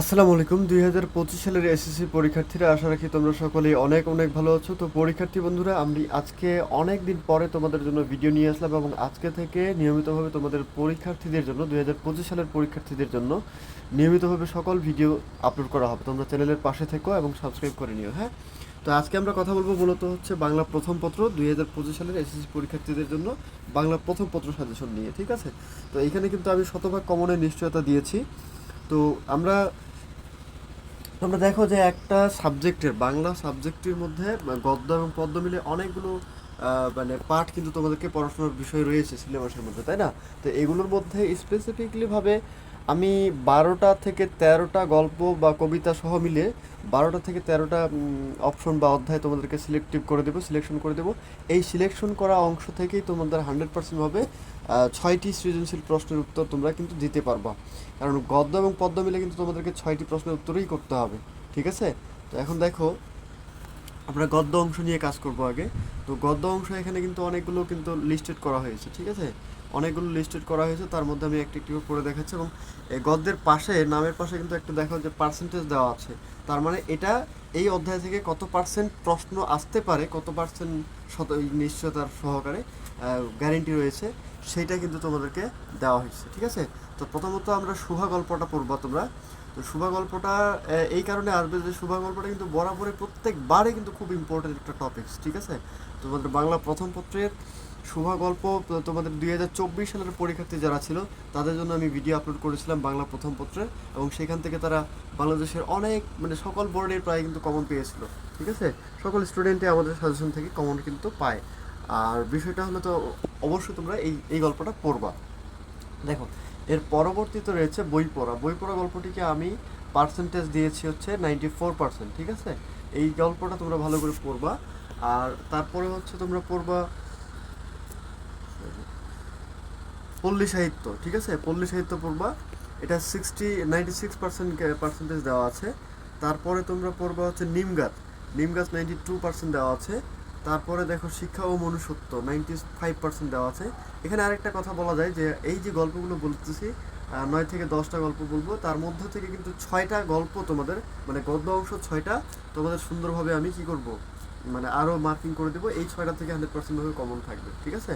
আসসালামু আলাইকুম। দুই হাজার পঁচিশ সালের এসএসসি পরীক্ষার্থীরা, আশা রাখি তোমরা সকলেই অনেক অনেক ভালো আছো। তো পরীক্ষার্থী বন্ধুরা, আমি আজকে অনেক দিন পরে তোমাদের জন্য ভিডিও নিয়ে আসলাম এবং আজকে থেকে নিয়মিতভাবে তোমাদের পরীক্ষার্থীদের জন্য, দুই হাজার পঁচিশ সালের পরীক্ষার্থীদের জন্য নিয়মিতভাবে সকল ভিডিও আপলোড করা হবে। তোমরা চ্যানেলের পাশে থেকো এবং সাবস্ক্রাইব করে নিও হ্যাঁ? তো আজকে আমরা কথা বলব মূলত হচ্ছে বাংলা প্রথম পত্র, দুই হাজার পঁচিশ সালের এসএসসি পরীক্ষার্থীদের জন্য বাংলা প্রথম পত্র সাজেশন নিয়ে, ঠিক আছে? তো এখানে কিন্তু আমি শতভাগ কমনের নিশ্চয়তা দিয়েছি। তো আমরা, তোমরা দেখো যে একটা সাবজেক্টের, বাংলা সাবজেক্টের মধ্যে গদ্য এবং পদ্য মিলে অনেকগুলো মানে পাঠ কিন্তু তোমাদেরকে পড়াশোনার বিষয় রয়েছে সিলেবাসের মধ্যে, তাই না? তো এগুলোর মধ্যে স্পেসিফিকলি ভাবে আমি বারোটা থেকে তেরোটা গল্প বা কবিতা সহ মিলে বারোটা থেকে তেরোটা অপশন বা অধ্যায় তোমাদেরকে সিলেক্টিভ করে দেবো সিলেকশন করে দেবো। এই সিলেকশন করা অংশ থেকেই তোমাদের হান্ড্রেড পার্সেন্ট ভাবে ছয়টি সৃজনশীল প্রশ্নের উত্তর তোমরা কিন্তু দিতে পারবা। কারণ গদ্য এবং পদ্য মিলে কিন্তু তোমাদেরকে ছয়টি প্রশ্নের উত্তরই করতে হবে, ঠিক আছে? তো এখন দেখো, আমরা গদ্য অংশ নিয়ে কাজ করব আগে। তো গদ্য অংশ এখানে কিন্তু অনেকগুলো কিন্তু লিস্টেড করা হয়েছে, ঠিক আছে? অনেকগুলো লিস্টেড করা হয়েছে, তার মধ্যে আমি একটি একটি করে দেখাচ্ছি এবং গদ্যের পাশে, নামের পাশে কিন্তু একটা দেখো যে পার্সেন্টেজ দেওয়া আছে। তার মানে এটা এই অধ্যায় থেকে কত পার্সেন্ট প্রশ্ন আসতে পারে, কত পার্সেন্ট শত নিশ্চয়তার সহকারে গ্যারেন্টি রয়েছে, সেইটা কিন্তু তোমাদেরকে দেওয়া হয়েছে, ঠিক আছে? তো প্রথমত আমরা শুভা গল্পটা পড়বা তোমরা। তো শুভা গল্পটা এই কারণে আসবে যে শুভা গল্পটা কিন্তু বরাবরই প্রত্যেকবারে কিন্তু খুব ইম্পর্টেন্ট একটা টপিকস ঠিক আছে? তোমাদের বাংলা প্রথম পত্রের শুভা গল্প তোমাদের দুই হাজার চব্বিশ সালের পরীক্ষার্থী যারা ছিল, তাদের জন্য আমি ভিডিও আপলোড করেছিলাম বাংলা প্রথম পত্রে এবং সেখান থেকে তারা বাংলাদেশের অনেক মানে সকল বোর্ডের প্রায় কিন্তু কমন পেয়েছিল, ঠিক আছে? সকল স্টুডেন্টে আমাদের সাজেশন থেকে কমন কিন্তু পায়। আর বিষয়টা হলো তো, অবশ্যই তোমরা এই এই গল্পটা পড়বা। দেখো, এর পরবর্তীতে রয়েছে বই পড়া। বই পড়া গল্পটিকে আমি পার্সেন্টেজ দিয়েছি হচ্ছে নাইনটি ফোর পার্সেন্ট ঠিক আছে? এই গল্পটা তোমরা ভালো করে পড়বা। আর তারপরে হচ্ছে তোমরা পড়বা পল্লী সাহিত্য, ঠিক আছে? পল্লী সাহিত্য পড়বা। এটা sixty ninety six percent percentage দেওয়া আছে। তারপরে তোমরা পড়বা হচ্ছে নিম গাছ। নিম গাছ নাইনটি টু পার্সেন্ট দেওয়া আছে। তারপরে দেখো শিক্ষা ও মনুষ্যত্ব নাইনটি ফাইভ পার্সেন্ট দেওয়া আছে। এখানে আরেকটা কথা বলা যায় যে, এই যে গল্পগুলো বলতেছি নয় থেকে দশটা গল্প বলব, তার মধ্য থেকে কিন্তু ছয়টা গল্প তোমাদের মানে গদ্য অংশ ছয়টা, তোমাদের সুন্দরভাবে আমি কি করব? মানে আরও মার্কিং করে দেবো। এই ছয়টা থেকে হান্ড্রেড পার্সেন্ট ভাবে কমন থাকবে, ঠিক আছে?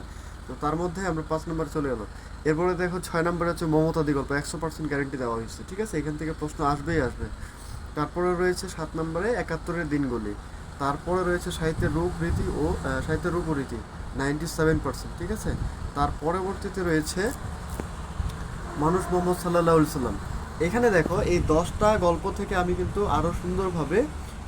তো তার মধ্যে আমরা পাঁচ নম্বর চলে গেলাম। এরপরে দেখো ছয় নম্বরে হচ্ছে মমতাদি গল্প একশো পার্সেন্ট গ্যারেন্টি দেওয়া হয়েছে, ঠিক আছে? এখান থেকে প্রশ্ন আসবেই আসবে। তারপরে রয়েছে সাত নম্বরে একাত্তরের দিনগুলি। তারপরে রয়েছে সাহিত্যের রূপ, রীতি ও সাহিত্যের রূপ রীতি নাইনটি সেভেন পার্সেন্ট ঠিক আছে? তার পরবর্তীতে রয়েছে মানুষ মোহাম্মদ সাল্লাহ সাল্লাম। এখানে দেখো এই দশটা গল্প থেকে আমি কিন্তু আরও সুন্দরভাবে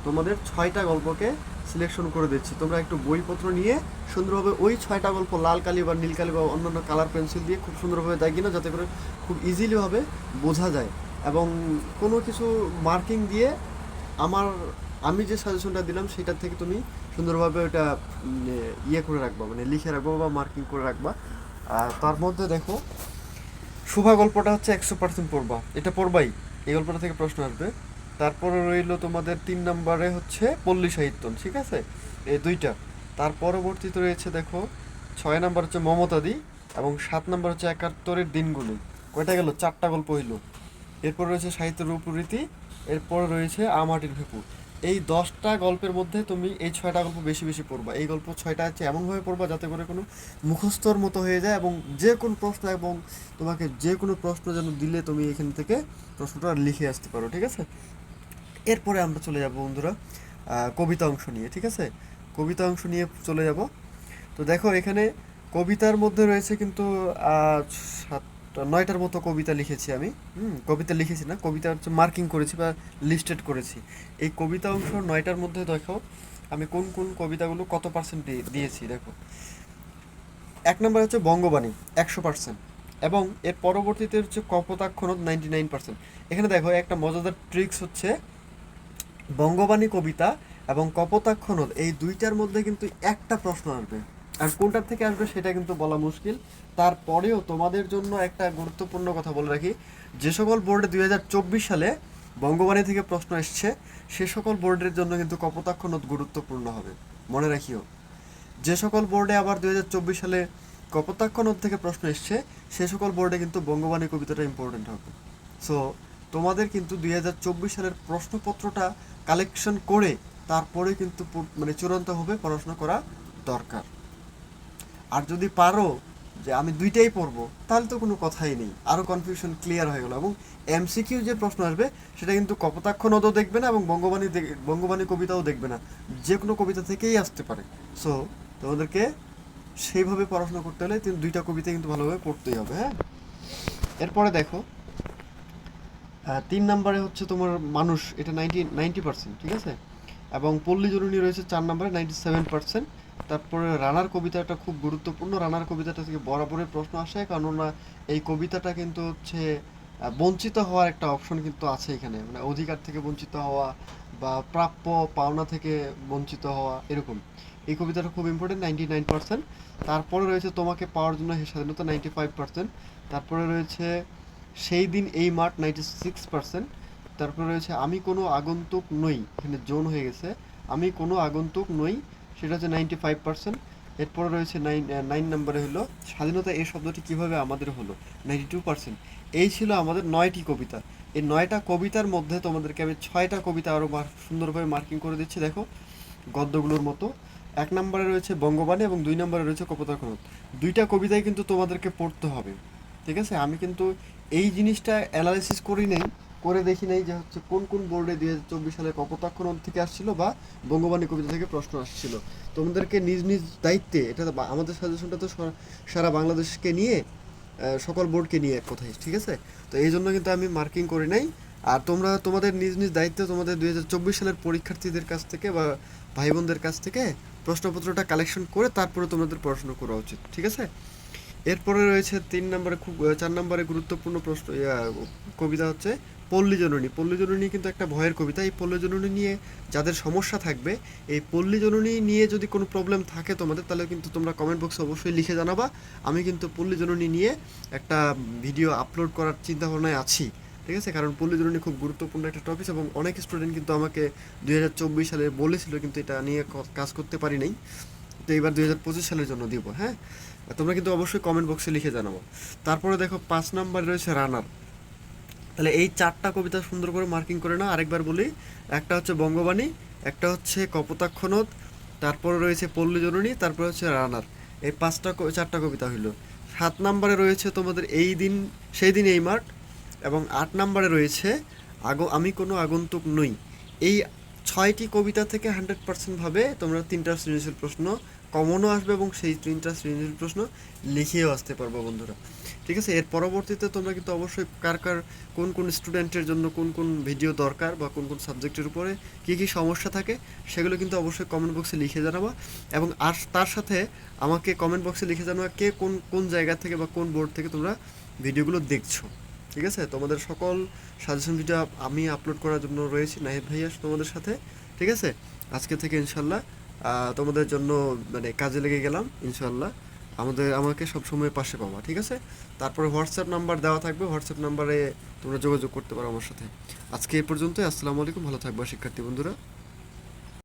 তোমাদের ছয়টা গল্পকে সিলেকশন করে দিচ্ছি। তোমরা একটু বইপত্র নিয়ে সুন্দরভাবে ওই ছয়টা গল্প, লাল কালি বা নীল কালি বা অন্যান্য কালার পেন্সিল দিয়ে খুব সুন্দরভাবে দাগিয়ে নাও যাতে করে খুব ইজিলিভাবে বোঝা যায়। এবং কোনো কিছু মার্কিং দিয়ে আমার, আমি যে সাজেশনটা দিলাম, সেটার থেকে তুমি সুন্দরভাবে ওটা ইয়ে করে রাখবা মানে লিখে রাখবা বা মার্কিং করে রাখবা। আর তার মধ্যে দেখো, শুভা গল্পটা হচ্ছে একশো পার্সেন্ট পড়বা। এটা পড়বাই। এই গল্পটা থেকে প্রশ্ন আসবে। তারপরে রইল তোমাদের তিন নম্বরে হচ্ছে পল্লী সাহিত্য ঠিক আছে? এই দুইটা। তার পরবর্তীতে রয়েছে দেখো, ছয় নম্বর হচ্ছে মমতাদি এবং সাত নম্বর হচ্ছে একাত্তরের দিনগুলি। কয়টা গেল? চারটা গল্প হইল। এরপর রয়েছে সাহিত্য রূপরীতি, এরপর রয়েছে আমাটির ভেপু এই দশটা গল্পের মধ্যে তুমি এই ছয়টা গল্প বেশি বেশি পড়বা। এই গল্প ছয়টা হচ্ছে এমনভাবে পড়বা যাতে করে কোনো মুখস্থর মতো হয়ে যায় এবং যে কোনো প্রশ্ন এবং তোমাকে যে কোনো প্রশ্ন যেন দিলে তুমি এখান থেকে প্রশ্নটা লিখে আসতে পারো, ঠিক আছে? এরপরে আমরা চলে যাব বন্ধুরা কবিতা অংশ নিয়ে, ঠিক আছে? কবিতা অংশ নিয়ে চলে যাব। তো দেখো, এখানে কবিতার মধ্যে রয়েছে কিন্তু সাতটা, নয়টার মতো কবিতা লিখেছি আমি। হুম, কবিতা লিখেছি না, কবিতা হচ্ছে মার্কিং করেছি বা লিস্টেড করেছি। এই কবিতা অংশ নয়টার মধ্যে দেখো, আমি কোন কোন কবিতাগুলো কত পার্সেন্ট দিয়েছি, দেখো। এক নম্বর হচ্ছে বঙ্গবাণী, একশো পার্সেন্ট এবং এর পরবর্তীতে হচ্ছে কপোতাক্ষণ নাইনটি নাইন পার্সেন্ট এখানে দেখো, একটা মজাদার ট্রিক্স হচ্ছে বঙ্গবাণী কবিতা এবং কপোতাক্ষণদ এই দুইটার মধ্যে কিন্তু একটা প্রশ্ন আসবে। আর কোনটার থেকে আসবে সেটা কিন্তু বলা মুশকিল। তারপরেও তোমাদের জন্য একটা গুরুত্বপূর্ণ কথা বলে রাখি। যে সকল বোর্ডে দুই সালে বঙ্গবাণী থেকে প্রশ্ন এসছে, সে সকল বোর্ডের জন্য কিন্তু কপোতাক্ষণদ গুরুত্বপূর্ণ হবে। মনে রাখিও। যে সকল বোর্ডে আবার দুই হাজার চব্বিশ সালে কপোতাক্ষ নদ থেকে প্রশ্ন এসছে, সে সকল বোর্ডে কিন্তু বঙ্গবাণী কবিতাটা ইম্পর্টেন্ট হবে। সো তোমাদের কিন্তু দুই হাজার চব্বিশ সালের প্রশ্নপত্রটা কালেকশন করে তারপরে কিন্তু মানে চূড়ান্তভাবে পড়াশোনা করা দরকার। আর যদি পারো যে আমি দুইটাই পড়ব, তাহলে তো কোনো কথাই নেই। আরও কনফিউশন ক্লিয়ার হয়ে গেল এবং এমসিকিউ যে প্রশ্ন আসবে, সেটা কিন্তু কপোতাক্ষ নদও দেখবে না এবং বঙ্গবাণী বঙ্গবাণী কবিতাও দেখবে না। যে কোনো কবিতা থেকেই আসতে পারে। সো তোমাদেরকে সেইভাবে পড়াশোনা করতে হলে দুইটা কবিতা কিন্তু ভালোভাবে পড়তেই হবে হ্যাঁ? এরপরে দেখো তিন নম্বরে হচ্ছে তোমার মানুষ, এটা নাইনটি নাইনটি পার্সেন্ট ঠিক আছে? এবং পল্লী জরুরি রয়েছে চার নম্বরে নাইনটি সেভেন পার্সেন্ট তারপরে রানার কবিতাটা খুব গুরুত্বপূর্ণ। রানার কবিতাটা থেকে বরাবরের প্রশ্ন আসে কেননা এই কবিতাটা কিন্তু হচ্ছে বঞ্চিত হওয়ার একটা অপশন কিন্তু আছে এখানে। মানে অধিকার থেকে বঞ্চিত হওয়া বা প্রাপ্য পাওনা থেকে বঞ্চিত হওয়া, এরকম। এই কবিতাটা খুব ইম্পর্টেন্ট নাইনটি নাইন পার্সেন্ট তারপরে রয়েছে তোমাকে পাওয়ার জন্য স্বাধীনতা নাইনটি ফাইভ পার্সেন্ট তারপরে রয়েছে সেই দিন এই মাঠ নাইনটি সিক্স পার্সেন্ট তারপরে রয়েছে, আমি কোনো আগন্তুক নই। এখানে জোন হয়ে গেছে। আমি কোনো আগন্তুক নই, সেটা হচ্ছে নাইনটি ফাইভ পার্সেন্ট এরপরে রয়েছে নাইন নাইন নম্বরে হলো, স্বাধীনতা এই শব্দটি কীভাবে আমাদের হলো? নাইনটি টু পার্সেন্ট এই ছিল আমাদের নয়টি কবিতা। এই নয়টা কবিতার মধ্যে তোমাদেরকে আমি ছয়টা কবিতা আরও সুন্দরভাবে মার্কিং করে দিচ্ছি, দেখো। গদ্যগুলোর মতো। এক নম্বরে রয়েছে বঙ্গবাণী এবং দুই নম্বরে রয়েছে কপোতাক্ষরত দুইটা কবিতাই কিন্তু তোমাদেরকে পড়তে হবে। ঠিক আছে? আমি কিন্তু এই জিনিসটা অ্যানালাইসিস করি নাই, করে দেখি নাই যে হচ্ছে কোন কোন বোর্ডে দুই হাজার চব্বিশ সালে কপোতাক্ষর থেকে আসছিল বা বঙ্গবাণী কবিতা থেকে প্রশ্ন আসছিল। তোমাদেরকে নিজ নিজ দায়িত্বে, এটা আমাদের সাজেশনটা তো সারা বাংলাদেশকে নিয়ে সকল বোর্ডকে নিয়ে এক কথায়, ঠিক আছে? তো এই জন্য কিন্তু আমি মার্কিং করি নাই। আর তোমরা তোমাদের নিজ নিজ দায়িত্বে তোমাদের দুই হাজার চব্বিশ সালের পরীক্ষার্থীদের কাছ থেকে বা ভাই বোনদের কাছ থেকে প্রশ্নপত্রটা কালেকশন করে তারপরে তোমাদের পড়াশোনা করা উচিত, ঠিক আছে? এরপরে রয়েছে তিন নম্বরে খুব চার নম্বরে গুরুত্বপূর্ণ প্রশ্ন কবিতা হচ্ছে পল্লী জননী। পল্লী জননী কিন্তু একটা ভয়ের কবিতা। এই পল্লী জননী নিয়ে যাদের সমস্যা থাকবে, এই পল্লী জননী নিয়ে যদি কোনো প্রবলেম থাকে তোমাদের, তাহলে কিন্তু তোমরা কমেন্ট বক্সে অবশ্যই লিখে জানাবা। আমি কিন্তু পল্লী জননী নিয়ে একটা ভিডিও আপলোড করার চিন্তা ভাবনায় আছি, ঠিক আছে? কারণ পল্লী জননী খুব গুরুত্বপূর্ণ একটা টপিক এবং অনেক স্টুডেন্ট কিন্তু আমাকে দুই হাজার চব্বিশ সালে বলেছিল কিন্তু এটা নিয়ে কাজ করতে পারি নাই। তো এইবার দুই হাজার পঁচিশ সালের জন্য দিব হ্যাঁ? তোমরা কিন্তু অবশ্যই কমেন্ট বক্সে লিখে জানাব। তারপরে দেখো, পাঁচ নাম্বার রয়েছে রানার তাহলে এই চারটা কবিতা সুন্দর করে মার্কিং করে না আরেকবার বলি, একটা হচ্ছে বঙ্গবাণী, একটা হচ্ছে কপোতাক্ষনদ তারপরে রয়েছে পল্লী জননী, তারপরে হচ্ছে রানার এই পাঁচটা চারটা কবিতা হইল। সাত নম্বরে রয়েছে তোমাদের এই দিন, সেই দিন এই মাঠ, এবং আট নম্বরে রয়েছে, আগ, আমি কোনো আগন্তুক নই। এই ছয়টি কবিতা থেকে হান্ড্রেড পার্সেন্ট ভাবে তোমরা তিনটা সৃজনশীল প্রশ্ন কমনও আসবে এবং সেই তিনটা সৃজনশীল প্রশ্ন লিখেও আসতে পারব বন্ধুরা। ঠিক আছে? এর পরবর্তীতে তোমরা কিন্তু অবশ্যই কার কার, কোন কোন স্টুডেন্টের জন্য কোন কোন ভিডিও দরকার বা কোন কোন সাবজেক্টের উপরে কী কী সমস্যা থাকে সেগুলো কিন্তু অবশ্যই কমেন্ট বক্সে লিখে জানাবা এবং আর তার সাথে আমাকে কমেন্ট বক্সে লিখে জানাবা কে কোন কোন জায়গা থেকে বা কোন বোর্ড থেকে তোমরা ভিডিওগুলো দেখছ। ঠিক আছে? তোমাদের সকল সাজেশন ভিডিও আমি আপলোড করার জন্য রয়েছি, নাহিদ ভাইয়া তোমাদের সাথে। ঠিক আছে? আজকে থেকে ইনশাল্লাহ তোমাদের জন্য মানে কাজে লেগে গেলাম ইনশাল্লাহ আমাদের, আমাকে সবসময় পাশে পাবা, ঠিক আছে? তারপরে হোয়াটসঅ্যাপ নাম্বার দেওয়া থাকবে হোয়াটসঅ্যাপ নাম্বারে তোমরা যোগাযোগ করতে পারো আমার সাথে। আজকে এই পর্যন্ত আসসালামু আলাইকুম, ভালো থাকবা, শিক্ষার্থী বন্ধুরা।